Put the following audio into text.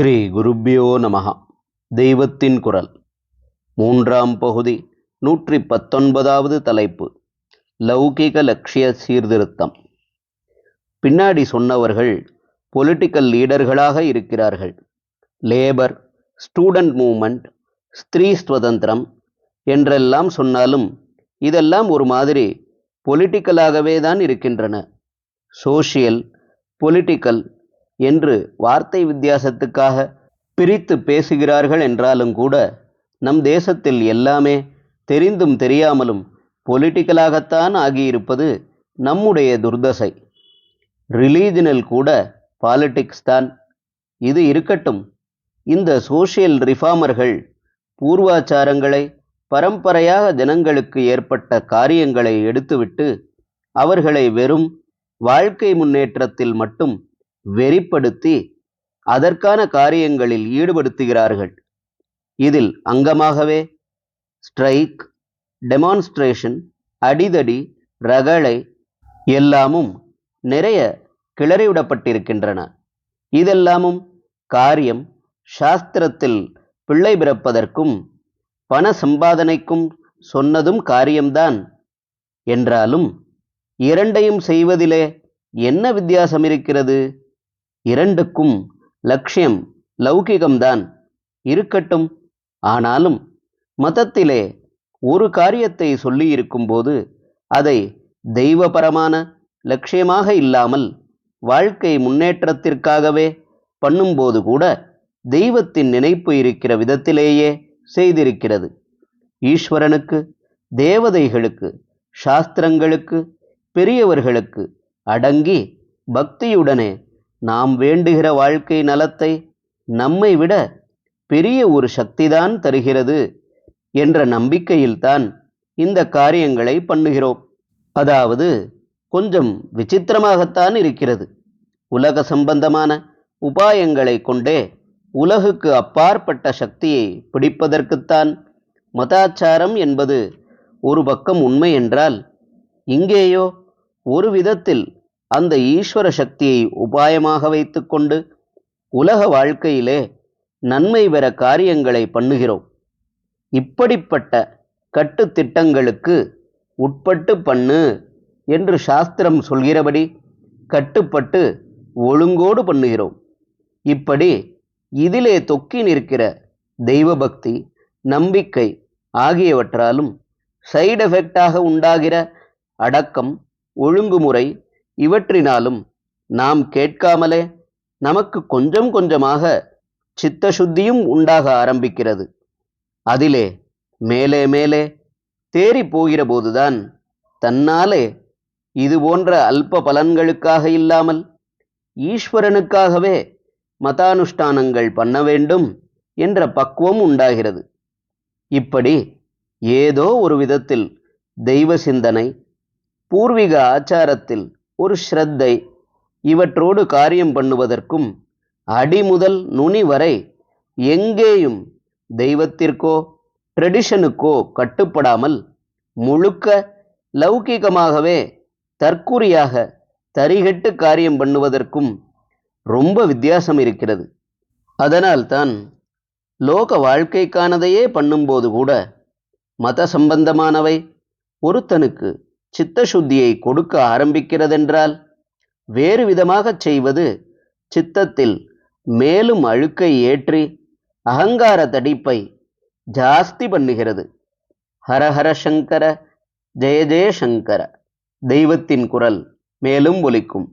ஸ்ரீ குருப்பியோ நமகா தெய்வத்தின் குரல். மூன்றாம் பகுதி நூற்றி பத்தொன்பதாவது தலைப்பு லௌகிக லட்சிய சீர்திருத்தம். பின்னாடி சொன்னவர்கள் பொலிட்டிக்கல் லீடர்களாக இருக்கிறார்கள். லேபர் ஸ்டூடெண்ட் மூமெண்ட் ஸ்திரீ ஸ்வதந்திரம் என்றெல்லாம் சொன்னாலும் இதெல்லாம் ஒரு மாதிரி பொலிட்டிக்கலாகவே தான் இருக்கின்றன. சோஷியல் பொலிட்டிக்கல் என்று வார்த்தை வித்தியாசத்துக்காக பிரித்து பேசுகிறார்கள் என்றாலும் கூட நம் தேசத்தில் எல்லாமே தெரிந்தும் தெரியாமலும் பொலிட்டிக்கலாகத்தான் ஆகியிருப்பது நம்முடைய துர்தசை. ரிலீஜனில் கூட பாலிட்டிக்ஸ் தான். இது இருக்கட்டும் இந்த சோஷியல் ரிஃபார்மர்கள் பூர்வாச்சாரங்களை பரம்பரையாக ஜனங்களுக்கு ஏற்பட்ட காரியங்களை எடுத்துவிட்டு அவர்களை வெறும் வாழ்க்கை முன்னேற்றத்தில் மட்டும் வெறிப்படுத்தி அதற்கான காரியங்களில் ஈடுபடுத்துகிறார்கள். இதில் அங்கமாகவே ஸ்ட்ரைக் டெமான்ஸ்ட்ரேஷன் அடிதடி ரகளை எல்லாமும் நிறைய கிளறிவிடப்பட்டிருக்கின்றன. இதெல்லாமும் காரியம் சாஸ்திரத்தில் பிள்ளை பிறப்பதற்கும் பண சம்பாதனைக்கும் சொன்னதும் காரியம்தான். என்றாலும் இரண்டையும் செய்வதிலே என்ன வித்தியாசம் இருக்கிறது? இரண்டுக்கும் லட்சியம் லௌகிகம்தான் இருக்கட்டும். ஆனாலும் மதத்திலே ஒரு காரியத்தை சொல்லியிருக்கும்போது அதை தெய்வபரமான லட்சியமாக இல்லாமல் வாழ்க்கை முன்னேற்றத்திற்காகவே பண்ணும்போது கூட தெய்வத்தின் நினைப்பு இருக்கிற விதத்திலேயே செய்திருக்கிறது. ஈஸ்வரனுக்கு தேவதைகளுக்கு சாஸ்திரங்களுக்கு பெரியவர்களுக்கு அடங்கி பக்தியுடனே நாம் வேண்டுகிற வாழ்க்கை நலத்தை நம்மை விட பெரிய ஒரு சக்திதான் தருகிறது என்ற நம்பிக்கையில்தான் இந்த காரியங்களை பண்ணுகிறோம். அதாவது கொஞ்சம் விசித்திரமாகத்தான் இருக்கிறது. உலக சம்பந்தமான உபாயங்களை கொண்டே உலகுக்கு அப்பாற்பட்ட சக்தியை பிடிப்பதற்குத்தான் மதாச்சாரம் என்பது ஒரு பக்கம் உண்மை என்றால் இங்கேயோ ஒரு விதத்தில் அந்த ஈஸ்வர சக்தியை உபாயமாக வைத்துக்கொண்டு உலக வாழ்க்கையிலே நன்மை பெற காரியங்களை பண்ணுகிறோம். இப்படிப்பட்ட கட்டுத்திட்டங்களுக்கு உட்பட்டு பண்ணு என்று சாஸ்திரம் சொல்கிறபடி கட்டுப்பட்டு ஒழுங்கோடு பண்ணுகிறோம். இப்படி இதிலே தொக்கி நிற்கிற தெய்வபக்தி நம்பிக்கை ஆகியவற்றாலும் சைடு எஃபெக்டாக உண்டாகிற அடக்கம் ஒழுங்குமுறை இவற்றினாலும் நாம் கேட்காமலே நமக்கு கொஞ்சம் கொஞ்சமாக சித்தசுத்தியும் உண்டாக ஆரம்பிக்கிறது. அதிலே மேலே மேலே தேறி போகிற போதுதான் தன்னாலே இது போன்ற அல்ப பலன்களுக்காக இல்லாமல் ஈஸ்வரனுக்காகவே மதானுஷ்டானங்கள் பண்ண வேண்டும் என்ற பக்குவம் உண்டாகிறது. இப்படி ஏதோ ஒரு விதத்தில் தெய்வ சிந்தனை பூர்வீக ஆச்சாரத்தில் ஒரு ஸ்ரத்தை இவற்றோடு காரியம் பண்ணுவதற்கும் அடிமுதல் நுனி வரை எங்கேயும் தெய்வத்திற்கோ ட்ரெடிஷனுக்கோ கட்டுப்படாமல் முழுக்க லௌகிகமாகவே தற்குறியாக தரிகட்டு காரியம் பண்ணுவதற்கும் ரொம்ப வித்தியாசம் இருக்கிறது. அதனால்தான் லோக வாழ்க்கைக்கானதையே பண்ணும்போது கூட மத சம்பந்தமானவை ஒருத்தனுக்கு சித்தசுத்தியை கொடுக்க ஆரம்பிக்கிறதென்றால் வேறு விதமாகச் செய்வது சித்தத்தில் மேலும் அழுக்கை ஏற்றி அகங்கார தடிப்பை ஜாஸ்தி பண்ணுகிறது. ஹரஹர சங்கர ஜெய ஜெயசங்கர தெய்வத்தின் குரல் மேலும் ஒலிக்கும்.